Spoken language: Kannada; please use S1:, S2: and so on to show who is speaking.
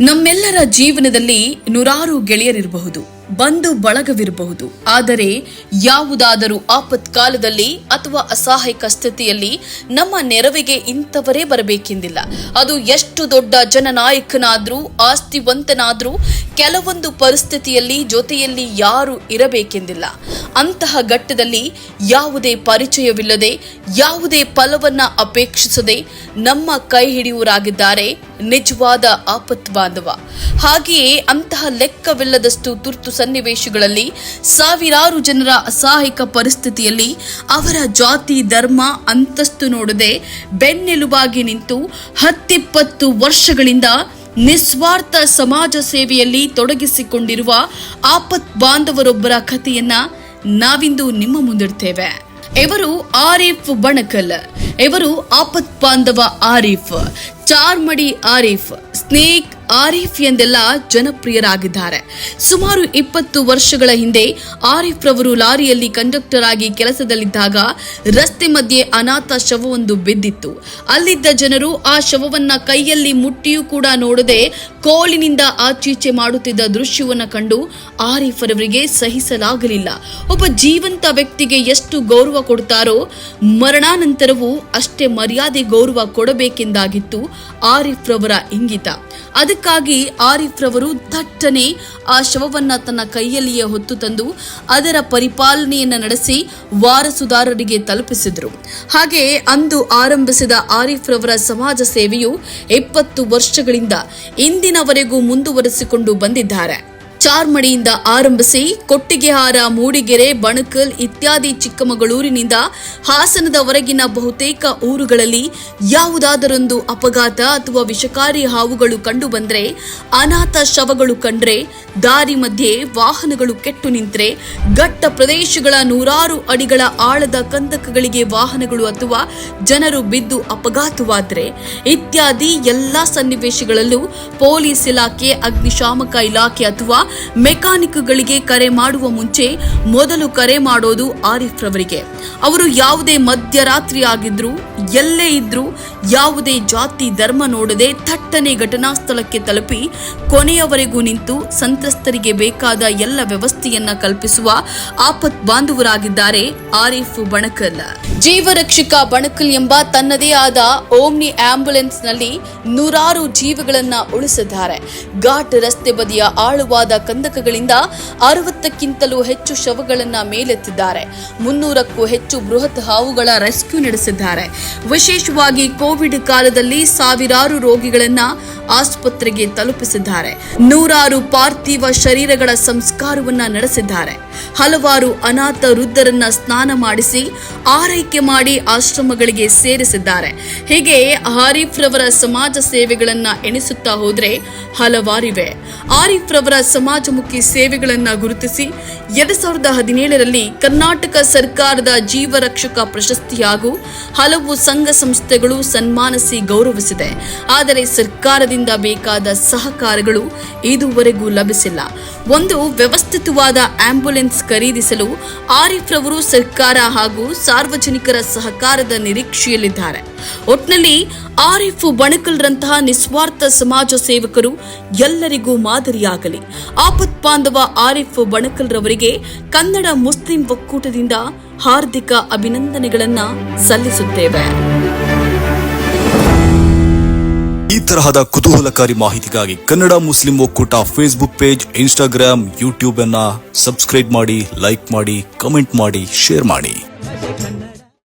S1: ನಮ್ಮೆಲ್ಲರ ಜೀವನದಲ್ಲಿ ನೂರಾರು ಗೆಳೆಯರಿರಬಹುದು. ಬಂಧು ಬಳಗವಿರಬಹುದು. ಆದರೆ ಯಾವುದಾದರೂ ಆಪತ್ಕಾಲದಲ್ಲಿ ಅಥವಾ ಅಸಹಾಯಕ ಸ್ಥಿತಿಯಲ್ಲಿ ನಮ್ಮ ನೆರವಿಗೆ ಇಂಥವರೇ ಬರಬೇಕೆಂದಿಲ್ಲ. ಅದು ಎಷ್ಟು ದೊಡ್ಡ ಜನನಾಯಕನಾದರೂ, ಆಸ್ತಿವಂತನಾದ್ರೂ, ಕೆಲವೊಂದು ಪರಿಸ್ಥಿತಿಯಲ್ಲಿ ಜೊತೆಯಲ್ಲಿ ಯಾರು ಇರಬೇಕೆಂದಿಲ್ಲ. ಅಂತಹ ಘಟ್ಟದಲ್ಲಿ ಯಾವುದೇ ಪರಿಚಯವಿಲ್ಲದೆ, ಯಾವುದೇ ಫಲವನ್ನ ಅಪೇಕ್ಷಿಸದೆ ನಮ್ಮ ಕೈ ಹಿಡಿಯುವರಾಗಿದ್ದಾರೆ ನಿಜವಾದ ಆಪತ್ ಬಾಂಧವ ಹಾಗೆಯೇ ಅಂತಹ ಲೆಕ್ಕವಿಲ್ಲದಷ್ಟು ತುರ್ತು ಸನ್ನಿವೇಶಗಳಲ್ಲಿ ಸಾವಿರಾರು ಜನರ ಅಸಹಾಯಕ ಪರಿಸ್ಥಿತಿಯಲ್ಲಿ ಅವರ ಜಾತಿ, ಧರ್ಮ, ಅಂತಸ್ತು ನೋಡದೆ ಬೆನ್ನೆಲುಬಾಗಿ ನಿಂತು ಹತ್ತಿಪ್ಪತ್ತು ವರ್ಷಗಳಿಂದ ನಿಸ್ವಾರ್ಥ ಸಮಾಜ ಸೇವೆಯಲ್ಲಿ ತೊಡಗಿಸಿಕೊಂಡಿರುವ ಆಪತ್ ಬಾಂಧವರೊಬ್ಬರ ಕಥೆಯನ್ನ ನಾವಿಂದು ನಿಮ್ಮ ಮುಂದಿಡ್ತೇವೆ. ಇವರು ಆರಿಫ್ ಬಣಕಲ್ ಇವರು ಆಪತ್ ಬಾಂಧವ ಆರಿಫ್. ಚಾರ್ಮಡಿ ಆರೀಫ್, ಸ್ನೇಕ್ ಆರಿಫ್ ಎಂದೆಲ್ಲ ಜನಪ್ರಿಯರಾಗಿದ್ದಾರೆ. ಸುಮಾರು ಇಪ್ಪತ್ತು ವರ್ಷಗಳ ಹಿಂದೆ ಆರೀಫ್ ರವರು ಲಾರಿಯಲ್ಲಿ ಕಂಡಕ್ಟರ್ ಆಗಿ ಕೆಲಸದಲ್ಲಿದ್ದಾಗ ರಸ್ತೆ ಮಧ್ಯೆ ಅನಾಥ ಶವವೊಂದು ಬಿದ್ದಿತ್ತು. ಅಲ್ಲಿದ್ದ ಜನರು ಆ ಶವವನ್ನ ಕೈಯಲ್ಲಿ ಮುಟ್ಟಿಯೂ ಕೂಡ ನೋಡದೆ ಕೋಲಿನಿಂದ ಆಚೀಚೆ ಮಾಡುತ್ತಿದ್ದ ದೃಶ್ಯವನ್ನು ಕಂಡು ಆರೀಫ್ ರವರಿಗೆ ಸಹಿಸಲಾಗಲಿಲ್ಲ. ಒಬ್ಬ ಜೀವಂತ ವ್ಯಕ್ತಿಗೆ ಎಷ್ಟು ಗೌರವ ಕೊಡ್ತಾರೋ ಮರಣಾನಂತರವೂ ಅಷ್ಟೇ ಮರ್ಯಾದೆ ಗೌರವ ಕೊಡಬೇಕೆಂದಾಗಿತ್ತು. ಆರಿಫ್ ರವರ ಇಂಗಿತ. ಅದಕ್ಕಾಗಿ ಆರಿಫ್ ರವರು ಥಟ್ಟನೆ ಆ ಶವವನ್ನ ತನ್ನ ಕೈಯಲ್ಲಿಯೇ ಹೊತ್ತು ತಂದು ಅದರ ಪರಿಪಾಲನೆಯನ್ನ ನಡೆಸಿ ವಾರಸುದಾರರಿಗೆ ತಲುಪಿಸಿದ್ರು. ಹಾಗೆ ಅಂದು ಆರಂಭಿಸಿದ ಆರಿಫ್ ರವರ ಸಮಾಜ ಸೇವೆಯು ಇಪ್ಪತ್ತು ವರ್ಷಗಳಿಂದ ಇಂದಿನವರೆಗೂ ಮುಂದುವರೆಸಿಕೊಂಡು ಬಂದಿದ್ದಾರೆ. ಚಾರ್ಮಡಿಯಿಂದ ಆರಂಭಿಸಿ ಕೊಟ್ಟಿಗೆಹಾರ, ಮೂಡಿಗೆರೆ, ಬಣಕಲ್ ಇತ್ಯಾದಿ ಚಿಕ್ಕಮಗಳೂರಿನಿಂದ ಹಾಸನದವರೆಗಿನ ಬಹುತೇಕ ಊರುಗಳಲ್ಲಿ ಯಾವುದಾದರೊಂದು ಅಪಘಾತ ಅಥವಾ ವಿಷಕಾರಿ ಹಾವುಗಳು ಕಂಡುಬಂದರೆ, ಅನಾಥ ಶವಗಳು ಕಂಡ್ರೆ, ದಾರಿ ಮಧ್ಯೆ ವಾಹನಗಳು ಕೆಟ್ಟು ನಿಂತರೆ, ಘಟ್ಟ ಪ್ರದೇಶಗಳ ನೂರಾರು ಅಡಿಗಳ ಆಳದ ಕಂದಕಗಳಿಗೆ ವಾಹನಗಳು ಅಥವಾ ಜನರು ಬಿದ್ದು ಅಪಘಾತವಾದರೆ, ಇತ್ಯಾದಿ ಎಲ್ಲಾ ಸನ್ನಿವೇಶಗಳಲ್ಲೂ ಪೊಲೀಸ್ ಇಲಾಖೆ, ಅಗ್ನಿಶಾಮಕ ಇಲಾಖೆ ಅಥವಾ ಮೆಕ್ಯಾನಿಕ್ಗಳಿಗೆ ಕರೆ ಮಾಡುವ ಮುಂಚೆ ಮೊದಲು ಕರೆ ಮಾಡೋದು ಆರಿಫ್ ರವರಿಗೆ. ಅವರು ಯಾವುದೇ ಮಧ್ಯರಾತ್ರಿ ಆಗಿದ್ರು ಎಲ್ಲೇ ಇದ್ರು, ಯಾವುದೇ ಜಾತಿ, ಧರ್ಮ ನೋಡದೆ ಥಟ್ಟನೆ ಘಟನಾ ಸ್ಥಳಕ್ಕೆ ತಲುಪಿ ಕೊನೆಯವರೆಗೂ ನಿಂತು ಸಂತ್ರಸ್ತರಿಗೆ ಬೇಕಾದ ಎಲ್ಲ ವ್ಯವಸ್ಥೆಯನ್ನ ಕಲ್ಪಿಸುವ ಆಪತ್ ಬಾಂಧವರಾಗಿದ್ದಾರೆ ಆರಿಫ್ ಬಣಕಲ್. ಜೀವರಕ್ಷಕ ಬಣಕಲ್ ಎಂಬ ತನ್ನದೇ ಆದ ಓಮ್ನಿ ಆಂಬ್ಯುಲೆನ್ಸ್ನಲ್ಲಿ ನೂರಾರು ಜೀವಗಳನ್ನ ಉಳಿಸಿದ್ದಾರೆ. ಘಾಟ್ ರಸ್ತೆ ಬದಿಯ ಆಳವಾದ ಕಂದಕಗಳಿಂದ ಅರವತ್ತಕ್ಕಿಂತಲೂ ಹೆಚ್ಚು ಶವಗಳನ್ನು ಮೇಲೆತ್ತಿದ್ದಾರೆ. ಮುನ್ನೂರಕ್ಕೂ ಹೆಚ್ಚು ಬೃಹತ್ ಹಾವುಗಳ ರೆಸ್ಕ್ಯೂ ನಡೆಸಿದ್ದಾರೆ. ವಿಶೇಷವಾಗಿ ಕೋವಿಡ್ ಕಾಲದಲ್ಲಿ ಸಾವಿರಾರು ರೋಗಿಗಳನ್ನ ಆಸ್ಪತ್ರೆಗೆ ತಲುಪಿಸಿದ್ದಾರೆ. ನೂರಾರು ಪಾರ್ಥಿವ ಶರೀರಗಳ ಸಂಸ್ಕಾರವನ್ನ ನಡೆಸಿದ್ದಾರೆ. ಹಲವಾರು ಅನಾಥ ವೃದ್ಧರನ್ನ ಸ್ನಾನ ಮಾಡಿಸಿ ಆರೈಕೆ ಮಾಡಿ ಆಶ್ರಮಗಳಿಗೆ ಸೇರಿಸಿದ್ದಾರೆ. ಹೀಗೆ ಆರಿಫ್ ರವರ ಸಮಾಜ ಸೇವೆಗಳನ್ನ ಎಣಿಸುತ್ತಾ ಹೋದ್ರೆ ಹಲವಾರಿವೆ. ಆರಿಫ್ ರವರ ಸಮಾಜಮುಖಿ ಸೇವೆಗಳನ್ನು ಗುರುತಿಸಿ ಎರಡು ಸಾವಿರದ ಹದಿನೇಳರಲ್ಲಿ ಕರ್ನಾಟಕ ಸರ್ಕಾರದ ಜೀವರಕ್ಷಕ ಪ್ರಶಸ್ತಿ ಹಾಗೂ ಹಲವು ಸಂಘ ಸಂಸ್ಥೆಗಳು ಸನ್ಮಾನಿಸಿ ಗೌರವಿಸಿದೆ. ಆದರೆ ಸರ್ಕಾರದಿಂದ ಬೇಕಾದ ಸಹಕಾರಗಳು ಇದುವರೆಗೂ ಲಭಿಸಿಲ್ಲ. ಒಂದು ವ್ಯವಸ್ಥಿತವಾದ ಆಂಬ್ಯುಲೆನ್ಸ್ ಖರೀದಿಸಲು ಆರಿಫ್ ರವರು ಸರ್ಕಾರ ಹಾಗೂ ಸಾರ್ವಜನಿಕರ ಸಹಕಾರದ ನಿರೀಕ್ಷೆಯಲ್ಲಿದ್ದಾರೆ. ಒಟ್ನಲ್ಲಿ ಆರಿಫ್ ಬಣಕಲ್ರಂತಹ ನಿಸ್ವಾರ್ಥ ಸಮಾಜ ಸೇವಕರು ಎಲ್ಲರಿಗೂ ಮಾದರಿಯಾಗಲಿ. ಆಪತ್ ಬಾಂಧವ ಆರಿಫ್ ಬಣಕಲ್ ರವರಿಗೆ ಕನ್ನಡ ಮುಸ್ಲಿಂ ಒಕ್ಕೂಟದಿಂದ ಹಾರ್ದಿಕ ಅಭಿನಂದನೆಗಳನ್ನ ಸಲ್ಲಿಸುತ್ತೇವೆ.
S2: ಈ ತರಹದ ಕುತೂಹಲಕಾರಿ ಮಾಹಿತಿಗಾಗಿ ಕನ್ನಡ ಮುಸ್ಲಿಂ ಒಕ್ಕೂಟ ಫೇಸ್ಬುಕ್ ಪೇಜ್, ಇನ್ಸ್ಟಾಗ್ರಾಮ್, ಯೂಟ್ಯೂಬ್ ಅನ್ನ ಸಬ್ಸ್ಕ್ರೈಬ್ ಮಾಡಿ, ಲೈಕ್ ಮಾಡಿ, ಕಮೆಂಟ್ ಮಾಡಿ, ಶೇರ್ ಮಾಡಿ.